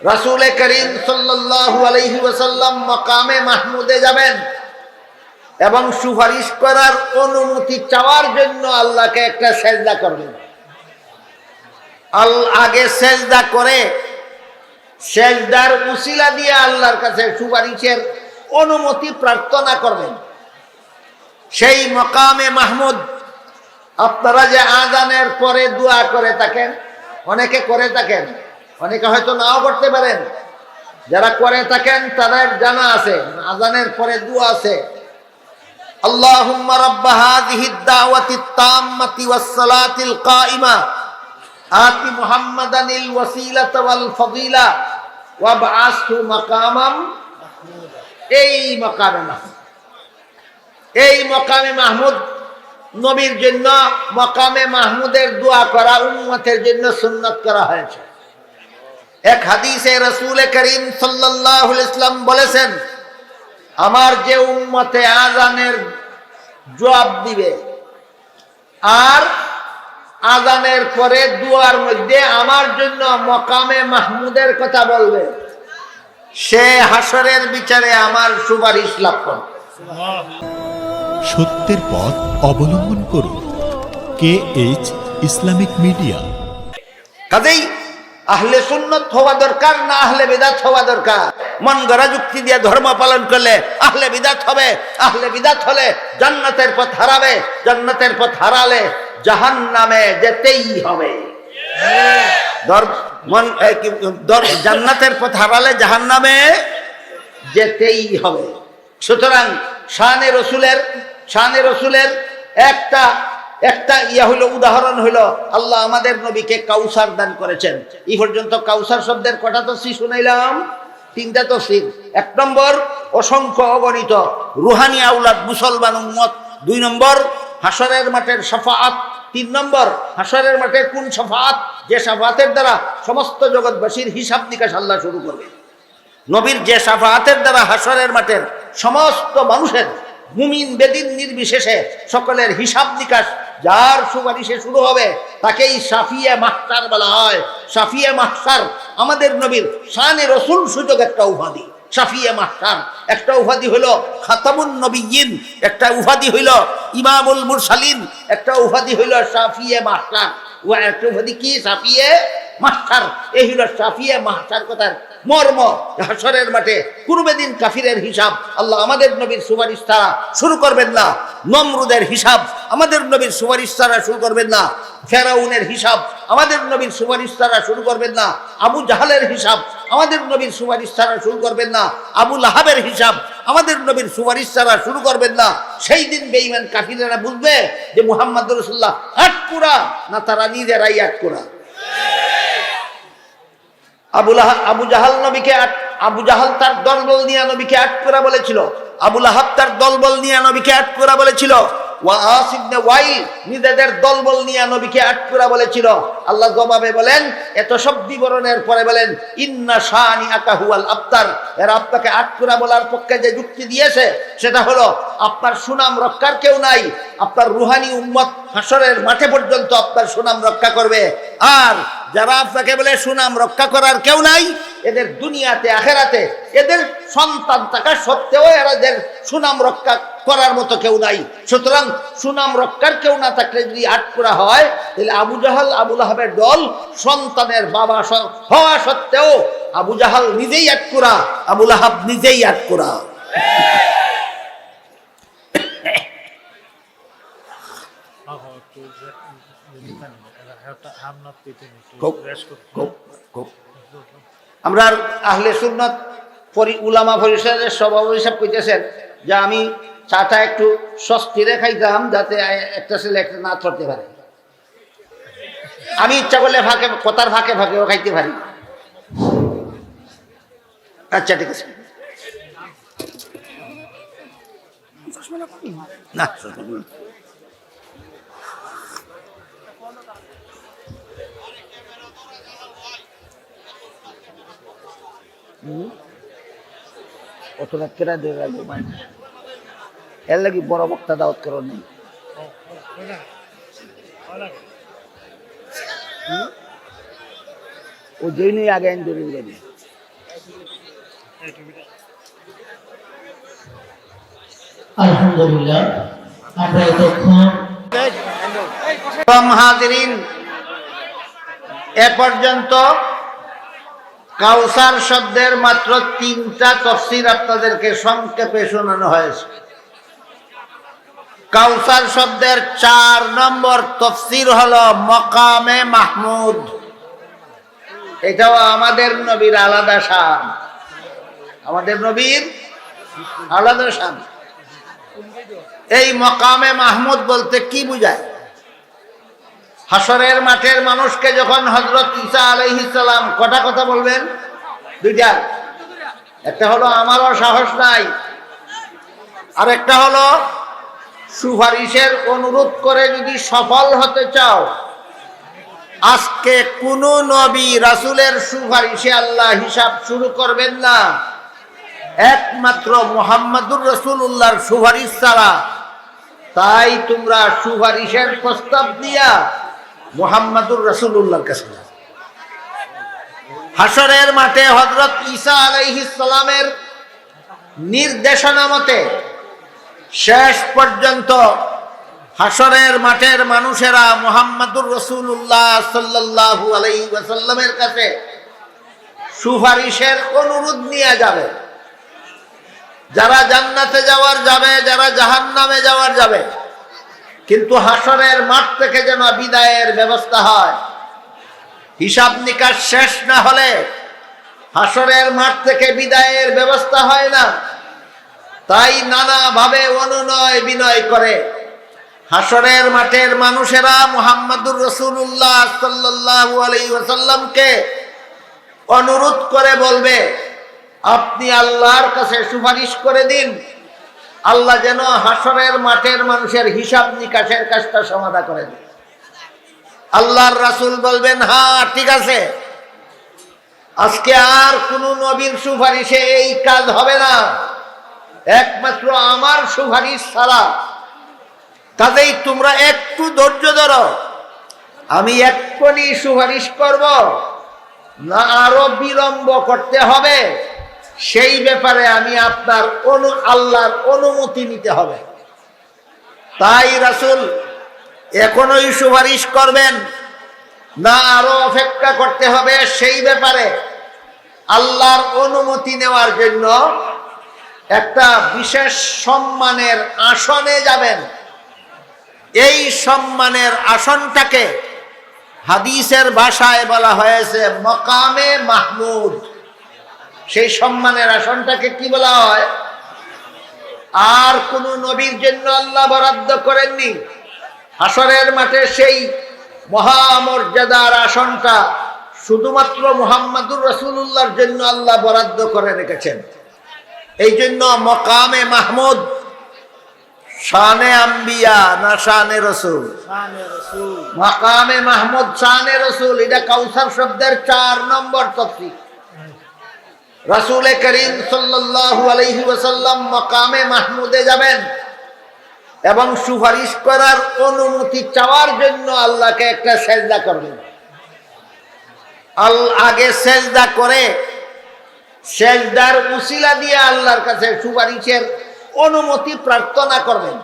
রাসূল করিম সাল্লাল্লাহু আলাইহি ওয়াসাল্লাম মকামে মাহমুদে যাবেন এবং সুপারিশ করার অনুমতি চাওয়ার জন্য আল্লাহকে একটা সেজদা করবেন। আল আগে সেজদা করে সেজদার উসিলা দিয়ে আল্লাহর কাছে সুপারিশের অনুমতি প্রার্থনা করবেন। সেই মকামে মাহমুদ, আপনারা যে আজানের পরে দোয়া করে থাকেন, অনেকে করে থাকেন অনেকে হয়তো নাও করতে পারেন যারা করে থাকেন তাদের জানা আছে আজানের পরে দোয়া আছে اللهم رب هذه الدعوة التامة والصلاة القائمة آت محمدا الوسيلة والفضيلة وابعثه مقاما এই মকামে মাহমুদ এই মকামে মাহমুদ নবীর জন্য মকামে মাহমুদের দোয়া করা উম্মতের জন্য সুন্নত করা হয়েছে এক হাদিসে রসুল করিম সাল্লাল্লাহু আলাইহি ইসলাম বলেছেন আমার যে উম্মতে আজানের জবাব দিবে আর আজানের পরে দুয়ার মধ্যে আমার জন্য মকামে মাহমুদের কথা বলবে সে হাসরের বিচারে আমার সুপারিশ লাভ করবে। সত্যের পথ অবলম্বন করুন কে এইচ ইসলামিক মিডিয়া। কাজেই আহলে সুন্নত হওয়া দরকার না আহলে বিদাত হওয়া দরকার? মন গড়া যুক্তি দিয়ে ধর্ম পালন করলে আহলে বিদাত হবে, আহলে বিদাত হলে জান্নাতের পথ হারাবে, জান্নাতের পথ হারালে জাহান নামে যেতেই হবে। জান্নাতের পথ হারালে জাহান নামে যেতেই হবে। সুতরাং শানে রসুলের শানে রসুলের একটা একটা ইয়া হইল, উদাহরণ হইল, আল্লাহ আমাদের নবীকে কাউসার দান করেছেন। এই পর্যন্ত কাউসার শব্দের কটা তো সি শুনাইলাম? তিনটা তো সির এক নম্বর, অসংখ্য অগণিত রুহানি আউলাদ মুসলমান উম্মত। দুই নম্বর হাসরের মাঠের সাফাত তিন নম্বর হাসরের মাঠের কোন সাফাত যে সাফাতের দ্বারা সমস্ত জগৎবাসীর হিসাব নিকাশ আল্লাহ শুরু করবে। নবীর যে সাফাতের দ্বারা হাসরের মাঠের সমস্ত মানুষের মুমিন বেদিন নির্বিশেষে সকলের হিসাব নিকাশ যার সুপারিশে শুরু হবে, তাকেই সাফিয়া মাস্টার বলা হয়। সাফিয়া মাস্টার আমাদের নবীর শানে রসুল সুযোগ একটা উপাধি। সাফিয়া মাস্টার একটা উপাধি হইল খাতামুন নবীন একটা উপাধি হইল ইমামুল মুরসালিন, একটা উপাধি হইল সাফিয়া মাহতার ও একটা কি সাফিয়ে? মাস্টার, এই হইল সাফিয়া মাস্টার কথার মর্ম। হাসরের মাঠে পূর্বেদিন কাফিরের হিসাব। আল্লাহ আমাদের নবীর সুপারিশ তারা শুরু করবেন না। নমরুদের হিসাব আমাদের নবীর সুপারিশ তারা শুরু করবেন না। ফেরাউনের হিসাব আমাদের নবীর সুপারিশ তারা শুরু করবেন না। আবু জাহালের হিসাব আমাদের নবীর সুপারিশ তারা শুরু করবেন না। আবু লাহাবের হিসাব আমাদের নবীর সুপারিশ ছাড়া শুরু করবেন না। সেই দিন বেইমান কাফিরেরা বুঝবে যে মুহাম্মদ রসুল্লাহ আটকুরা না তারা নিজেরাই আটকুরা আবুল আবু জাহাল নবীকে আবু জাহাল তার দলবল নিয়ে নবীকে আটকুরা বলেছিল। আবুল আহাব তার দলবল নিয়ে নবীকে আট করা বলেছিল। নিজেদের দলবল নবীকে আট করা বলেছিল। আল্লাহ জবাবে বলেন, এত সব বিবরণের পরে বলেন, ইন্না আফতার এরা আপনাকে আট করা বলার পক্ষে যে যুক্তি দিয়েছে, সেটা হলো, আপনার সুনাম রক্ষার কেউ নাই, আপনার রুহানি উম্মত হাসরের মাঠে পর্যন্ত আপনার সুনাম রক্ষা করবে। আর যারা আপনাকে বলে সুনাম রক্ষা করার কেউ নাই, এদের দুনিয়াতে, আখেরাতে, এদের সন্তান থাকা সত্ত্বেও এদের সুনাম রক্ষা করার মতো কেউ নাই। সুতরাং সুনাম রক্ষার কেউ না থাকলে যদি আট করা হয়, তাহলে আবু জাহাল আবুল আহাবের দল সন্তানের বাবা হওয়া সত্ত্বেও আবু জাহাল নিজেই আট করা আবুল আহাব নিজেই আট করা। আমরা আহলে সুন্নত পরি উলামা পরিষদের সভাপতি হিসাব কইতেছেন যে আমি চাটা একটু স্বস্তিরে খাইতাম যাতে একটা ছেলে একটা না ধরতে পারে। আমি ইচ্ছা করলে ফাঁকে, কথার ফাঁকে ফাঁকেও খাইতে পারি। আচ্ছা ঠিক আছে। না অত রাত কেনা দিয়ে রাখব মানে এর লাগি বড় বক্তা দাওয়াত করো নেই। ও আগে আইন দৌড়ে গেলি আলহামদুলিল্লাহ আমরা এতক্ষণ কম এ পর্যন্ত কাউসার শব্দের মাত্র তিনটা তফসির আপনাদেরকে সংক্ষেপে শোনানো হয়েছে। কাউসার শব্দের চার নম্বর তফসির হলো মকামে মাহমুদ। এটাও আমাদের নবীর আলাদা শান। আমাদের নবীর আলাদা শান। এই মকামে মাহমুদ বলতে কি বুঝায়? হাসরের মাঠের মানুষকে যখন হজরত ঈসা আলাইহিসাল্লাম কটা কথা বলবেন? দুইটা। একটা হলো, আমারও সাহস নাই। আর একটা হলো সুপারিশের অনুরোধ করে যদি সফল হতে চাও, আজকে কোন নবী রাসূলের সুপারিশে আল্লাহ হিসাব শুরু করবেন না একমাত্র মোহাম্মদুর রসুল্লাহর সুপারিশ ছাড়া তাই তোমরা সুপারিশের প্রস্তাব দিয়া মোহাম্মদুর রসুল্লাহর কাছে। হাসরের মাঠে হজরত ঈসা আলাইহিসালামের নির্দেশনা মতে শেষ পর্যন্ত হাসরের মাঠের মানুষেরা মোহাম্মদুর রসুল্লাহ সাল্লাল্লাহু আলাইহি ওয়াসাল্লামের কাছে সুপারিশের অনুরোধ নিয়ে যাবে। যারা জান্নাতে যাওয়ার যাবে, যারা জাহান্নামে যাওয়ার যাবে, কিন্তু হাসরের মাঠ থেকে যেন বিদায়ের ব্যবস্থা হয়। হিসাব নিকাশ শেষ না হলে হাসরের মাঠ থেকে বিদায়ের ব্যবস্থা হয় না। তাই নানাভাবে অনুনয় বিনয় করে। হাসরের মাঠের মানুষেরা মুহাম্মদুর রসুল্লাহ আলাইহি ওয়াসাল্লামকে অনুরোধ করে বলবে, আপনি আল্লাহর কাছে সুপারিশ করে দিন। আল্লাহ যেন হাসরের মাঠের মানুষের হিসাব নিকাশের কাজটা সমাধা করে দিন। আল্লাহর রাসূল বলবেন হ্যাঁ ঠিক আছে। আজকে আর কোন নবীর সুপারিশে এই কাজ হবে না। একমাত্র আমার সুপারিশ ছাড়া কাজেই তোমরা একটু ধৈর্য ধরো। আমি এক্ষুনি সুপারিশ করব। না আরও বিলম্ব করতে হবে। সেই ব্যাপারে আমি আপনার অনু, আল্লাহর অনুমতি নিতে হবে। তাই রাসূল, এখনোই সুপারিশ করবেন। না আরও অপেক্ষা করতে হবে সেই ব্যাপারে। আল্লাহর অনুমতি নেওয়ার জন্য একটা বিশেষ সম্মানের আসনে যাবেন। এই সম্মানের আসনটাকে হাদিসের ভাষায় বলা হয়েছে মকামে মাহমুদ। সেই সম্মানের আসনটাকে কি বলা হয়? আর কোন নবীর জন্য আল্লাহ বরাদ্দ করেননি। হাসরের মাঠে সেই মহামর্যাদার আসনটা শুধুমাত্র মুহাম্মাদুর রসুল্লাহর জন্য আল্লাহ বরাদ্দ করে রেখেছেন। এই জন্য মকামে মাহমুদ শানে আম্বিয়া না শানে রসুল? মাকামে মাহমুদ শানে রসুল এটা কাউসার শব্দের চার নম্বর তফসির রাসূল করিম সাল্লাল্লাহু আলাইহি ওয়াসাল্লাম মাকামে মাহমুদে যাবেন এবং সুপারিশ করার অনুমতি চাওয়ার জন্য আল্লাহকে একটা সেজদা করবেন। আল আগে সেজদা করে সেজদার উসিলা দিয়ে আল্লাহর কাছে সুপারিশের অনুমতি প্রার্থনা করবেন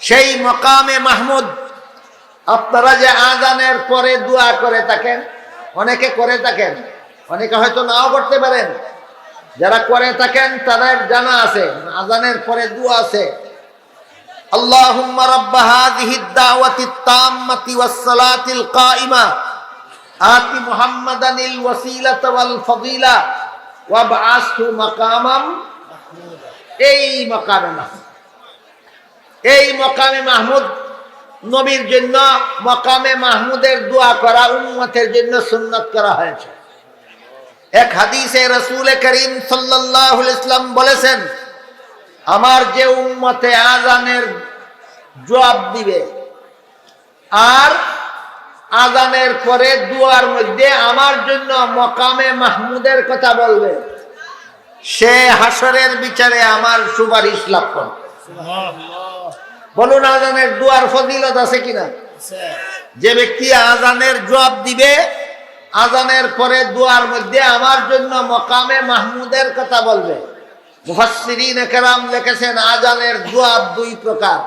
সেই মকামে মাহমুদ আপনারা যে আজানের পরে দোয়া করে থাকেন অনেকে করে থাকেন অনেকে হয়তো নাও করতে পারেন যারা করে থাকেন তাদের জানা আছে আজানের পরে দোয়া আছে اللهم رب هذه الدعوة التامة والصلاة القائمة আতি মুহাম্মাদানিল ওয়াসিলাত ওয়াল ফাদিলা ওয়া বাআসহু এই মকামে মাহমুদ। এই মকামে মাহমুদ নবীর জন্য মকামে মাহমুদের দোয়া করা, উম্মতের জন্য সুন্নত করা হয়েছে। এক হাদিসে রসুল করিম সাল্লাহ ইসলাম বলেছেন, আমার যে উম্মতে আজানের জবাব দিবে, আর আজানের পরে দুয়ার মধ্যে আমার জন্য মকামে মাহমুদের কথা বলবে। সে হাসরের বিচারে আমার সুপারিশ লাভ করবে বলুন আজানের দুয়ার ফজিলত আছে কিনা? যে ব্যক্তি আজানের জবাব দিবে, আজানের পরে দুয়ার মধ্যে আমার জন্য মকামে মাহমুদের কথা বলবে। মুফাসসিরিন কেরাম লিখেছেন, আজানের জবাব দুই প্রকার।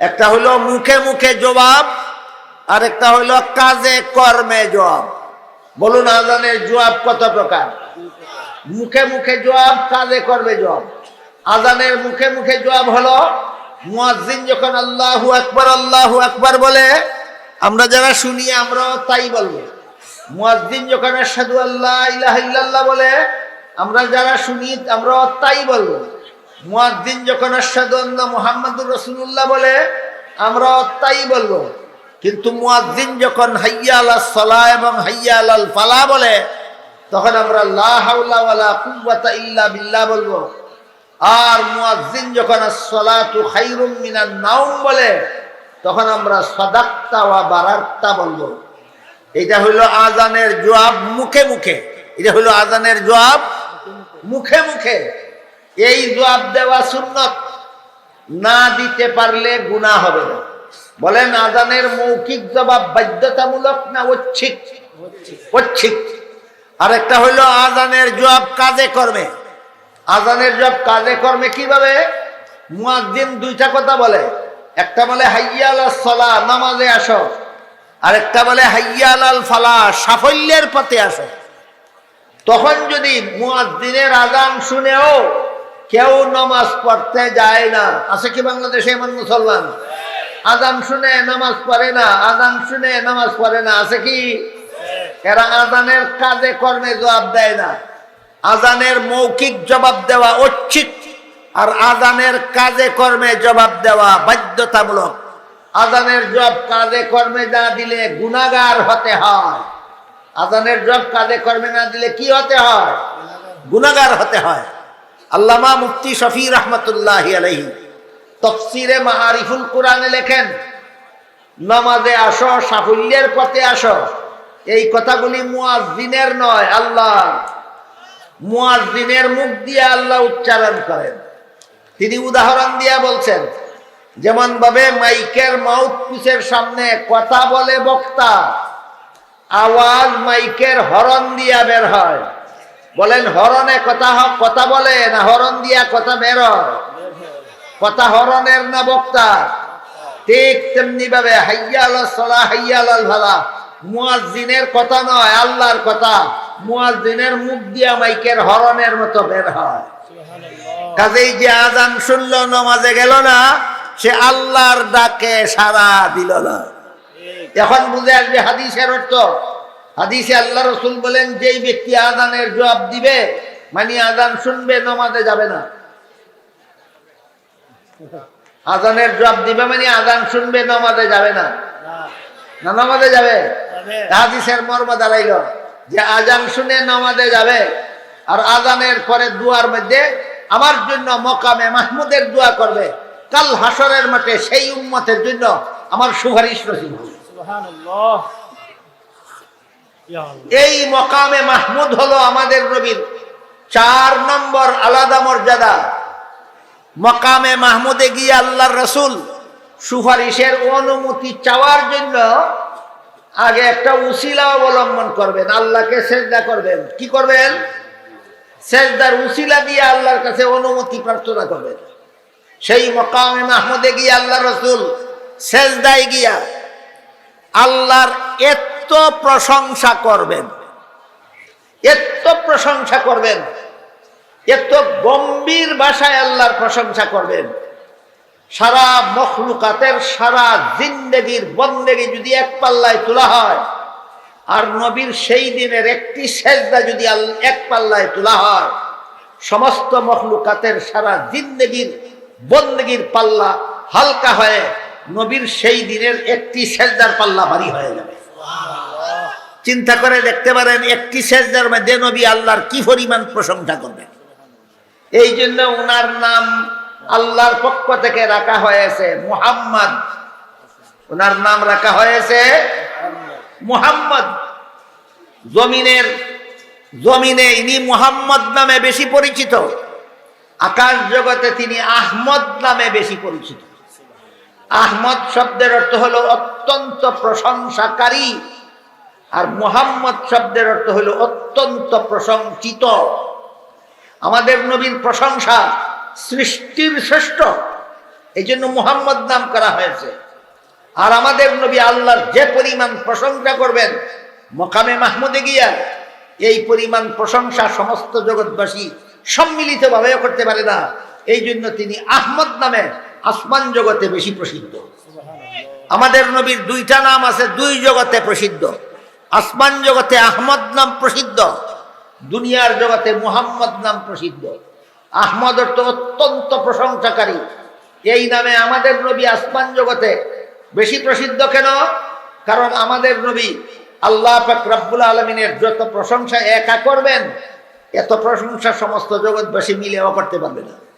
একটা হলো মুখে মুখে জবাব আর একটা হলো কাজে কর্মে জবাব। বলুন আজানের জবাব কত প্রকার? মুখে মুখে জবাব, কাজে করবে জবাব। আজানের মুখে মুখে জবাব হলো, মুয়াজ্জিন যখন আল্লাহু আকবার আল্লাহু আকবার বলে, আমরা যারা শুনি আমরাও তাই বলব মুয়াজ্জিন যখন সাধু আল্লাহ ইলাহা ইল্লাল্লাহ বলে, আমরা যারা শুনি আমরাও তাই বলব মুয়াজ্জিন যখন আশহাদু আল্লাহ মুহাম্মাদুর রাসূলুল্লাহ বলে, আমরাও তাই বলব কিন্তু মুয়াজ্জিন যখন হাইয়া আলাস সালাহ এবং হাইয়া আলাল ফালা বলে, তখন আমরা লা হাওলা ওয়ালা কুওয়াতা ইল্লা বিল্লাহ বলব। আর মুয়াজ্জিন যখন আসসালাতু খাইরুম মিনান নাওম বলে, তখন আমরা সাদাক্তা ওয়া বারাক্তা বলব। এটা হলো আজানের জবাব মুখে মুখে। এটা হলো আজানের জবাব মুখে মুখে। এই জবাব দেওয়া সুন্নত। না দিতে পারলে গুনাহ হবে না। বলেন আজানের মৌখিক জবাব বাধ্যতামূলক না ঐচ্ছিক? ঐচ্ছিক। আরেকটা হইল, আজানের জবাব কাজে কর্মে। আজানের জবাব কাজে কর্মে কীভাবে? মুয়াজ্জিন দুইটা কথা বলে। একটা বলে হাইয়া আলাস সলা, নামাজে আসো। আর একটা বলে হাইয়া আলাল ফালা, সাফল্যের পথে আসো। তখন যদি মুয়াজ্জিনের আজান শুনেও কেউ নামাজ পড়তে যায় না, আছে কি বাংলাদেশে এমন মুসলমান? আজান শুনে নামাজ পড়ে না, আজান শুনে নামাজ পড়ে না, আছে কি? এরা আজানের কাজে কর্মে জবাব দেয় না। আজানের মৌখিক জবাব দেওয়া ঐচ্ছিক আর আজানের কাজে কর্মে জবাব দেওয়া বাধ্যতামূলক। আজানের জব কাজে কর্মে না দিলে গুনাগার হতে হয়। আজানের জব কাজে কর্মে না দিলে কি হতে হয়? গুনাগার হতে হয়। আল্লামা মুফতি শফি রহমতুল্লাহ আলহি তফসিরে মাহারিফুল কোরআনে লেখেন, নামাজে আসো, সাফল্যের পথে আসো। এই কথাগুলি মুয়াজ্জিনের নয়, আল্লাহ। মুয়াজ্জিনের মুখ দিয়ে আল্লাহ উচ্চারণ করেন। তিনি উদাহরণ দিয়া বলছেন যেমন ভাবে মাইকের মাউথ পিসের সামনে কথা বলে বক্তা, আওয়াজ মাইকের হরণ দিয়া বের হয়। বলেন, হরণে কথা কথা বলে না হরণ দিয়া কথা বের হয়? কথা হরণের না বক্তা। ঠিক তেমনি ভাবে হাইয়াল সলা হাইয়াল ভালা মুয়াজ্জিনের কথা নয় আল্লাহর কথা। মুয়াজ্জিনের মুখ দিয়া মাইকের হরণের মতো বের হয়। কাজেই যে আজান শুনল নমাজে গেল না সে আল্লাহর ডাকে সারা দিল না। এখন বুঝে আসবে হাদিসের অর্থ। হাদিসে আল্লাহ রসুল বলেন যেই ব্যক্তি আজানের জবাব দিবে মানে আজান শুনবে নমাজে যাবে না। আজানের জবাব দিবে মানে আজান শুনবে নমাজে যাবে না। না। নমাজে যাবে? হাদিসের মর্ম দাঁড়াইল যে আজান শুনে নমাজে যাবে। আর আজানের পরে দুয়ার মধ্যে আমার জন্য মকামে মাহমুদের দোয়া করবে। কাল হাসরের মাঠে সেই উম্মতের জন্য আমার সুপারিশ নসিব আল্লাহ। এই মকামে মাহমুদ হলো আমাদের নবীর চার নম্বর আলাদা মর্যাদা। মকামে মাহমুদে গিয়ে আল্লাহর রসুল সুপারিশের অনুমতি চাওয়ার জন্য আগে একটা উসিলা অবলম্বন করবেন, আল্লাহকে সেজদা করবেন। কি করবেন? সেজদার উসিলা দিয়ে আল্লাহর কাছে অনুমতি প্রার্থনা করবেন। সেই মকামে মাহমুদে গিয়ে আল্লাহ রসুল সেজদায় গিয়া আল্লাহর এত প্রশংসা করবেন। এত প্রশংসা করবেন। এত গম্ভীর ভাষায় আল্লাহর প্রশংসা করবেন। সারা মখলুকাতের সারা জিন্দেগির বন্দেগি যদি এক পাল্লায় তোলা হয় আর নবীর সেই দিনের একটি সেজদা যদি এক পাল্লায় তোলা হয় সমস্ত মখলুকাতের সারা জিন্দেগির বন্দেগির পাল্লা হালকা হয়ে নবীর সেই দিনের একটি সেজদার পাল্লা ভারী হয়ে যাবে। চিন্তা করে দেখতে পারেন একটি সেজদার মধ্যে নবী আল্লাহর কি পরিমাণ প্রশংসা করবেন। এই জন্য ওনার নাম আল্লাহর পক্ষ থেকে রাখা হয়েছে মুহাম্মদ। ওনার নাম রাখা হয়েছে মুহাম্মদ। জমিনের, জমিনে ইনি মুহাম্মদ নামে বেশি পরিচিত। আকাশ জগতে তিনি আহমদ নামে বেশি পরিচিত। আহমদ শব্দের অর্থ হলো অত্যন্ত প্রশংসাকারী। আর মুহাম্মদ শব্দের অর্থ হলো অত্যন্ত প্রশংসিত। আমাদের নবীর প্রশংসা সৃষ্টির শ্রেষ্ঠ। এই জন্য মুহাম্মদ নাম করা হয়েছে। আর আমাদের নবী আল্লাহর যে পরিমাণ প্রশংসা করবেন, মকামে মাহমুদে গিয়া এই পরিমাণ প্রশংসা সমস্ত জগৎবাসী সম্মিলিতভাবেও করতে পারে না। এই জন্য তিনি আহমদ নামে আসমান জগতে বেশি প্রসিদ্ধ। আমাদের নবীর দুইটা নাম আছে, দুই জগতে প্রসিদ্ধ। আসমান জগতে আহমদ নাম প্রসিদ্ধ। দুনিয়ার জগতে মুহাম্মদ নাম প্রসিদ্ধ। আহমদ তো অত্যন্ত প্রশংসাকারী। এই নামে আমাদের নবী আসমান জগতে বেশি প্রসিদ্ধ কেন? কারণ আমাদের নবী আল্লাহ রব্বুল আলমিনের যত প্রশংসা একা করবেন, এত প্রশংসা সমস্ত জগৎবাসী মিলেও করতে পারবে না।